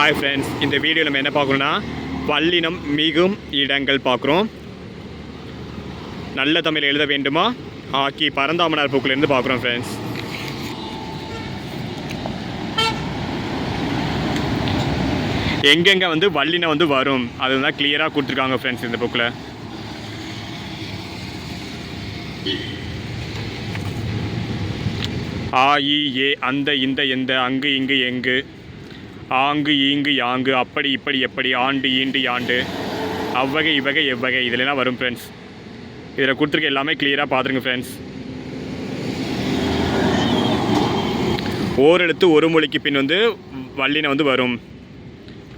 Hi friends இந்த video நம்ம என்ன பார்க்குறோன்னா வல்லினம் மிகும் இடங்கள் பார்க்குறோம். நல்ல தமிழ் எழுத வேண்டுமா? ஆக்கி பரந்தாமனார் பூக்கிலேருந்து பார்க்குறோம் ஃப்ரெண்ட்ஸ் எங்கெங்கே வந்து வல்லினம் வந்து வரும் அது தான் கிளியராக கொடுத்துருக்காங்க ஃப்ரெண்ட்ஸ் இந்த புக்கில் ஆ இ ஏ அந்த இந்த எந்த அங்கு இங்கு எங்கு. ஆங்கு ஈங்கு யாங்கு அப்படி இப்படி எப்படி ஆண்டு ஈண்டு யாண்டு. அவ்வகை இவ்வகை எவ்வகை. இதுலலாம் வரும் ஃப்ரெண்ட்ஸ் இதில் கொடுத்துருக்க எல்லாமே கிளியராக பார்த்துருங்க ஃப்ரெண்ட்ஸ் ஓரெழுத்து ஒரு மொழிக்கு பின் வந்து வல்லினை வந்து வரும்.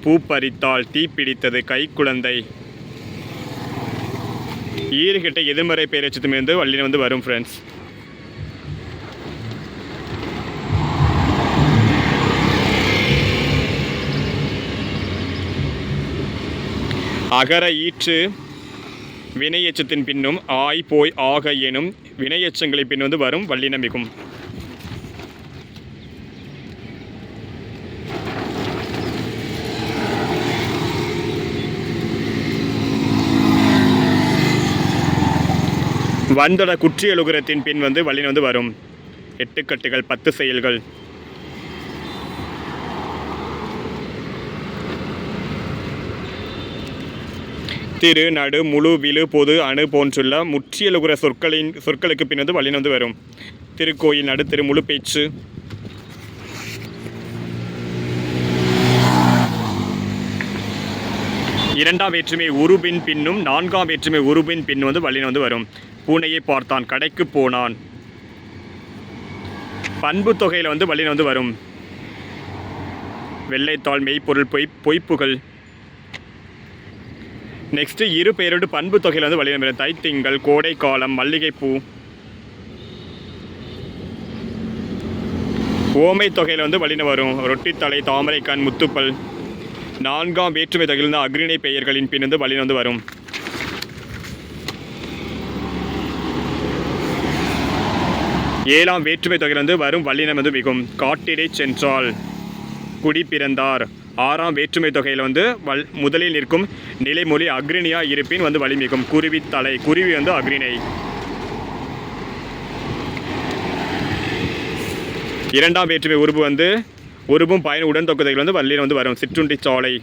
பூ பறித்தால் தீப்பிடித்தது கைக்குழந்தை. ஈறுகிட்ட எதிர்மறை பேரட்சத்துமே வந்து வல்லினை வந்து வரும் ஃப்ரெண்ட்ஸ் அகர ஈற்று வினையச்சத்தின் பின்னும் ஆய் போய் ஆக எனும் வினையச்சங்களை பின் வந்து வரும் வல்லினமிகும். வந்தட குற்றியலுகரத்தின் பின் வந்து வள்ளின வந்து வரும். எட்டுக்கட்டுகள் பத்து செயல்கள். திரு நடு முழு விழு பொது அணு போன்றுள்ள முற்றியலுகுற சொற்களின் சொற்களுக்கு பின் வந்து வல்லினம் வந்து வரும். திருக்கோயில் நடுத்திரு முழு பேச்சு. இரண்டாம் வேற்றுமை உருபின் பின்னும் நான்காம் வேற்றுமை உருபின் பின் வந்து வல்லினம் வந்து வரும். பூனையை பார்த்தான் கடைக்கு போனான். பண்பு தொகையில் வந்து வல்லினம் வந்து வரும். வெள்ளைத்தாள் மெய்ப்பொருள் பொய் பொய்ப்புகள். நெக்ஸ்ட்டு இரு பெயரோடு பண்பு தொகையில் வந்து வழியினம் தைத்திங்கள் கோடை காலம் மல்லிகைப்பூ. ஓமை தொகையில் வந்து வழின வரும் ரொட்டித்தலை தாமரைக்கான் முத்துப்பல். நான்காம் வேற்றுமை தொகையில் இருந்து அக்ரிணை பெயர்களின் பின் வந்து வழின வந்து வரும். ஏழாம் வேற்றுமை தொகையில் வந்து வரும் வல்லினம் வந்து மிகும். காட்டிடை சென்றால் குடி பிறந்தார். ஆறாம் வேற்றுமை தொகையில் வந்து வல் முதலில் நிற்கும் நிலைமொழி அக்ரிணியா இருப்பின் வந்து வலிமிகும் குருவி தலை குருவி வந்து அக்ரிணை. இரண்டாம் வேற்றுமை உருபு வந்து உருபும் பயன் உடன் தொகுதிகள் வந்து வள்ளியில் வந்து வரும். சிற்றுண்டி சாலை.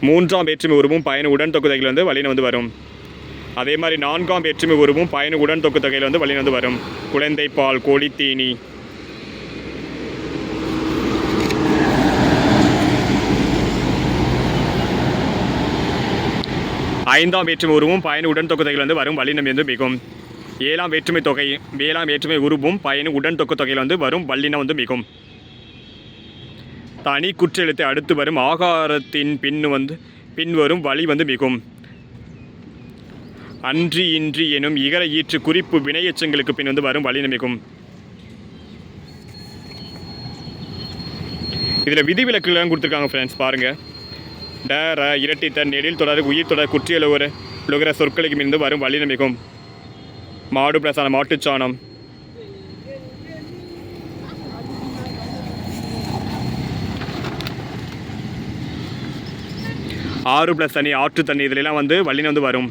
மூன்றாம் வேற்றுமை உருவும் பயன் உடன் தொகுதிகள் வந்து வழியில் வந்து வரும். அதே மாதிரி நான்காம் வேற்றுமை உருவும் பயன் உடன் தொகையில் வந்து வழியில் வந்து வரும். குழந்தை பால் கோழி தீனி. ஐந்தாம் வேற்றுமை உருவும் பயன் உடன் தொகுதியில் வந்து வரும் வல்லினம் என்று மிகும். ஏழாம் வேற்றுமை தொகை ஏழாம் வேற்றுமை உருவும் பயன் உடன் தொக்கு தொகையில் வந்து வரும் வல்லினம் வந்து மிகும். தனி குற்றெழுத்தை அடுத்து வரும் ஆகாரத்தின் பின் வந்து பின்வரும் வழி வந்து மிகும். அன்றி இன்றி எனும் இகர ஈற்று குறிப்பு வினையச்சங்களுக்கு பின் வந்து வரும் வழி மிகும். இதில் விதிவிலக்குலாம் கொடுத்துருக்காங்க ஃப்ரெண்ட்ஸ் பாருங்கள் டர இரட்டித்த நெடில் தொடர் உயிர் தொடர் குற்றியலுவர் உலகிற சொற்களுக்கு இருந்து வரும் வழி நம்பிக்கும் மாடு பிரசான மாட்டுச்சாணம் ஆறு ப்ளஸ் தண்ணி ஆற்று தண்ணி இதுலலாம் வந்து வள்ளின வந்து வரும்.